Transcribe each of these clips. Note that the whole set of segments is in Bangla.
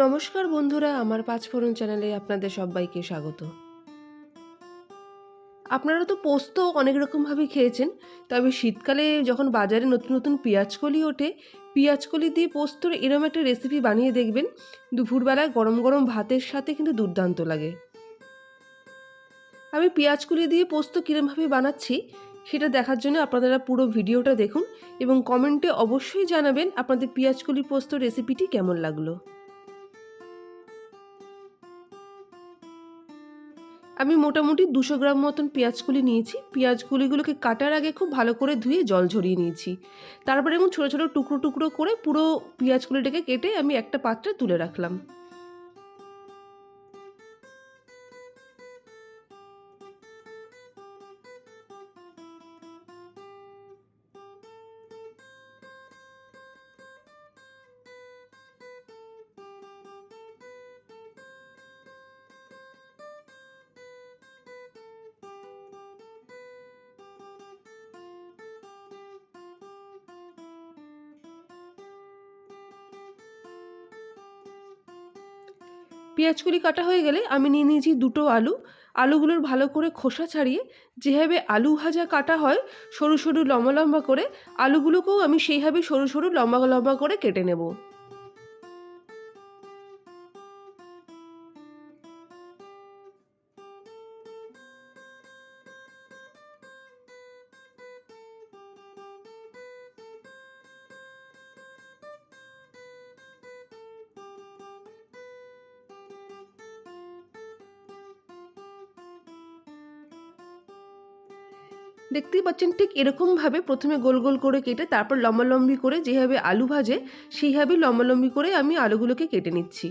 নমস্কার বন্ধুরা, আমার পাঁচফোড়ন চ্যানেলে আপনাদের সবাইকে স্বাগত। আপনারা তো পোস্ত অনেক রকমভাবে খেয়েছেন, তবে শীতকালে যখন বাজারে নতুন নতুন পেঁয়াজকলি ওঠে, পেঁয়াজকলি দিয়ে পোস্তর এরম একটা রেসিপি বানিয়ে দেখবেন, দুপুরবেলায় গরম গরম ভাতের সাথে কিন্তু দুর্দান্ত লাগে। আমি পেঁয়াজকলি দিয়ে পোস্ত কীরমভাবে বানাচ্ছি, সেটা দেখার জন্য আপনারা পুরো ভিডিওটা দেখুন এবং কমেন্টে অবশ্যই জানাবেন আপনাদের পেঁয়াজকলি পোস্ত রেসিপিটি কেমন লাগল। আমি মোটামুটি দুশো গ্রাম মতন পেঁয়াজকুলি নিয়েছি। পেঁয়াজকুলিগুলোকে কাটার আগে খুব ভালো করে ধুয়ে জল ঝরিয়ে নিয়েছি। তারপরে এমন ছোটো ছোটো টুকরো টুকরো করে পুরো পেঁয়াজকুলিটাকে কেটে আমি একটা পাত্রে তুলে রাখলাম। পেঁয়াজকুলি কাটা হয়ে গেলে আমি নিয়ে নিয়েছি দুটো আলু। আলুগুলোর ভালো করে খোসা ছাড়িয়ে যেভাবে আলু ভাজা কাটা হয়, সরু সরু লম্বা লম্বা করে, আলুগুলোকেও আমি সেইভাবে সরু সরু লম্বা লম্বা করে কেটে নেব। দেখতেই পাচ্ছেন ঠিক এরকমভাবে প্রথমে গোল গোল করে কেটে তারপর লম্বালম্বি করে যেভাবে আলু ভাজে সেইভাবে লম্বালম্বি করে আমি আলুগুলোকে কেটে নিচ্ছি।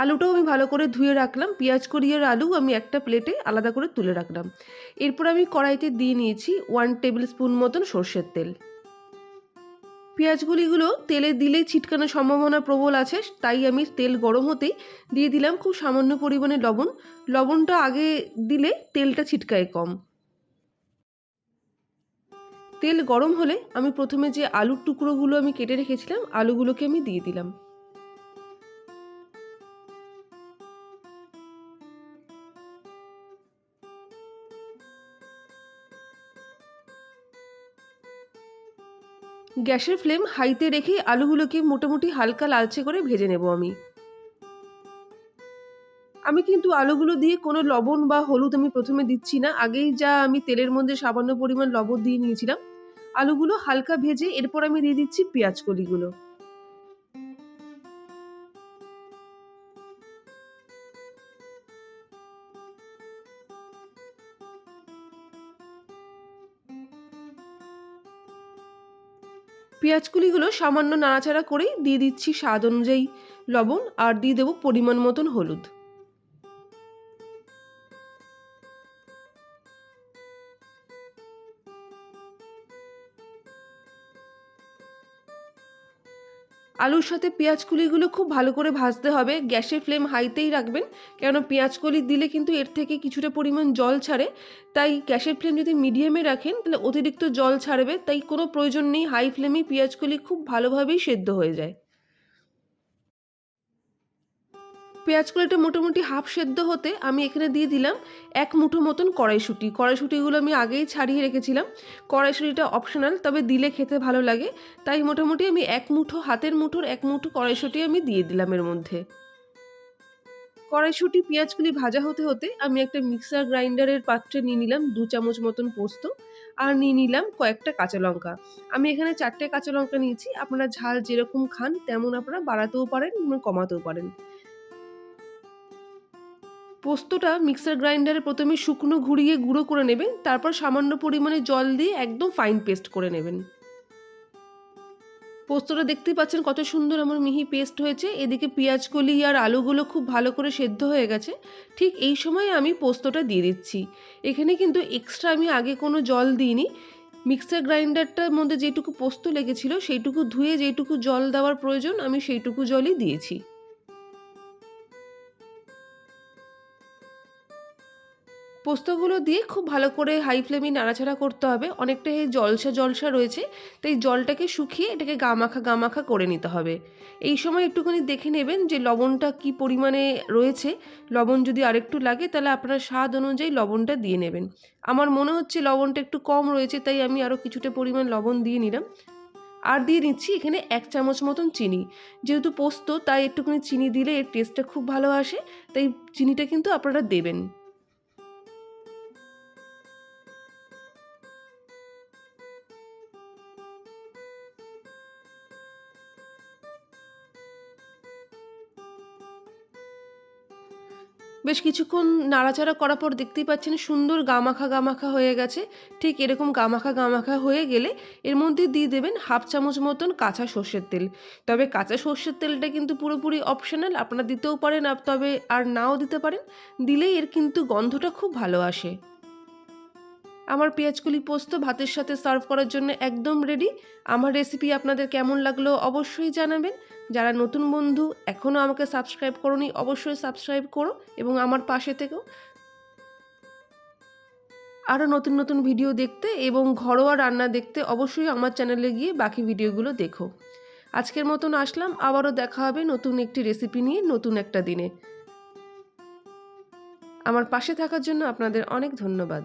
আলুটাও আমি ভালো করে ধুয়ে রাখলাম। পেঁয়াজ করিয়ার আলু আমি একটা প্লেটে আলাদা করে তুলে রাখলাম। এরপর আমি কড়াইতে দিয়ে নিয়েছি ওয়ান টেবিল স্পুন মতন সর্ষের তেল। পেঁয়াজগুলিগুলো তেলে দিলেই ছিটকানোর সম্ভাবনা প্রবল আছে, তাই আমি তেল গরম হতেই দিয়ে দিলাম খুব সামান্য পরিমাণে লবণ। লবণটা আগে দিলে তেলটা ছিটকায় কম। তেল গরম হলে আমি প্রথমে যে আলুর টুকরোগুলো আমি কেটে রেখেছিলাম, আলুগুলোকে আমি দিয়ে দিলাম। গ্যাসের ফ্লেম হাইতে রেখে আলুগুলোকে মোটামুটি হালকা লালচে করে ভেজে নেব আমি। আমি কিন্তু আলুগুলো দিয়ে কোনো লবণ বা হলুদ আমি প্রথমে দিচ্ছি না, আগেই যা আমি তেলের মধ্যে সামান্য পরিমাণ লবণ দিয়ে নিয়েছিলাম। আলুগুলো হালকা ভেজে এরপর আমি দিয়ে দিচ্ছি পেঁয়াজ কলিগুলো। পেঁয়াজকুলিগুলো সামান্য নাড়াচাড়া করেই দিয়ে দিচ্ছি স্বাদ অনুযায়ী লবণ আর দিয়ে দেবো পরিমাণ মতন হলুদ। আলুর সাথে পেঁয়াজকলিগুলো খুব ভালো করে ভাজতে হবে। গ্যাসের ফ্লেম হাইতেই রাখবেন কেন পেঁয়াজকলি দিলে কিন্তু এর থেকে কিছুটা পরিমাণ জল ছাড়ে। তাই গ্যাসের ফ্লেম যদি মিডিয়ামে রাখেন, তাহলে অতিরিক্ত জল ছাড়বে, তাই কোনো প্রয়োজন নেই, হাই ফ্লেমেই পেঁয়াজকলি খুব ভালোভাবেই সেদ্ধ হয়ে যায়। পেঁয়াজকলিটা মোটামুটি হাফ সেদ্ধ হতে আমি এখানে দিয়ে দিলাম এক মুঠো মতন কড়াইশুঁটি। কড়াইশুঁটিগুলো আমি আগেই ছাড়িয়ে রেখেছিলাম। কড়াইশুঁটিটা অপশনাল তবে দিলে খেতে ভালো লাগে। তাই মোটামুটি আমি এক মুঠো, হাতের মুঠোর এক মুঠো কড়াইশুঁটি আমি দিয়ে দিলাম এর মধ্যে। কড়াইশুঁটি, পেঁয়াজগুলি ভাজা হতে হতে আমি একটা মিক্সার গ্রাইন্ডারের পাত্রে নিয়ে নিলাম দু চামচ মতন পোস্ত আর নিয়ে নিলাম কয়েকটা কাঁচা লঙ্কা। আমি এখানে চারটে কাঁচা লঙ্কা নিয়েছি, আপনারা ঝাল যেরকম খান তেমন আপনারা বাড়াতেও পারেন কমাতেও পারেন। পোস্তটা মিক্সার গ্রাইন্ডারে প্রথমে শুকনো ঘুরিয়ে গুঁড়ো করে নেবেন, তারপর সামান্য পরিমাণে জল দিয়ে একদম ফাইন পেস্ট করে নেবেন। পোস্তটা দেখতেই পাচ্ছেন কত সুন্দর আমার মিহি পেস্ট হয়েছে। এদিকে পেঁয়াজ কলি আর আলুগুলো খুব ভালো করে সেদ্ধ হয়ে গেছে। ঠিক এই সময় আমি পোস্তটা দিয়ে দিচ্ছি। এখানে কিন্তু এক্সট্রা আমি আগে কোনো জল দিইনি। মিক্সার গ্রাইন্ডারটার মধ্যে যেটুকু পোস্ত লেগেছিল, সেইটুকু ধুয়ে যেটুকু জল দেওয়ার প্রয়োজন, আমি সেইটুকু জলই দিয়েছি। পোস্তগুলো দিয়ে খুব ভালো করে হাই ফ্লেমে নাড়াচাড়া করতে হবে। অনেকটা এই জলসা জলসা রয়েছে, তাই জলটাকে শুকিয়ে এটাকে গামাখা গামাখা করে নিতে হবে। এই সময় একটুখানি দেখে নেবেন যে লবণটা কি পরিমাণে রয়েছে। লবণ যদি আরেকটু লাগে তাহলে আপনার স্বাদ অনুযায়ী লবণটা দিয়ে নেবেন। আমার মনে হচ্ছে লবণটা একটু কম রয়েছে, তাই আমি আরও কিছুটা পরিমাণ লবণ দিয়ে নিলাম। আর দিয়ে নিচ্ছি এখানে এক চামচ মতন চিনি। যেহেতু পোস্ত, তাই একটুখানি চিনি দিলে এর টেস্টটা খুব ভালো আসে, তাই চিনিটা কিন্তু আপনারা দেবেন। বেশ কিছুক্ষণ নাড়াচাড়া করার পর দেখতেই পাচ্ছেন সুন্দর গামাখা গামাখা হয়ে গেছে। ঠিক এরকম গামাখা গামাখা হয়ে গেলে এর মধ্যে দিয়ে দেবেন হাফ চামচ মতন কাঁচা সর্ষের তেল। তবে কাঁচা সর্ষের তেলটা কিন্তু পুরোপুরি অপশনাল আপনারা দিতেও পারেন তবে আর নাও দিতে পারেন। দিলেই এর কিন্তু গন্ধটা খুব ভালো আসে। আমার পেঁয়াজকলি পোস্ত ভাতের সাথে সার্ভ করার জন্য একদম রেডি আমার রেসিপি আপনাদের কেমন লাগল অবশ্যই জানাবেন। যারা নতুন বন্ধু এখনও আমাকে সাবস্ক্রাইব করনি, অবশ্যই সাবস্ক্রাইব করো এবং আমার পাশে থেকেও আরও নতুন নতুন ভিডিও দেখতে এবং ঘরোয়া রান্না দেখতে অবশ্যই আমার চ্যানেলে গিয়ে বাকি ভিডিওগুলো দেখো। আজকের মতন আসলাম, আবারও দেখা হবে নতুন একটি রেসিপি নিয়ে নতুন একটা দিনে। আমার পাশে থাকার জন্য আপনাদের অনেক ধন্যবাদ।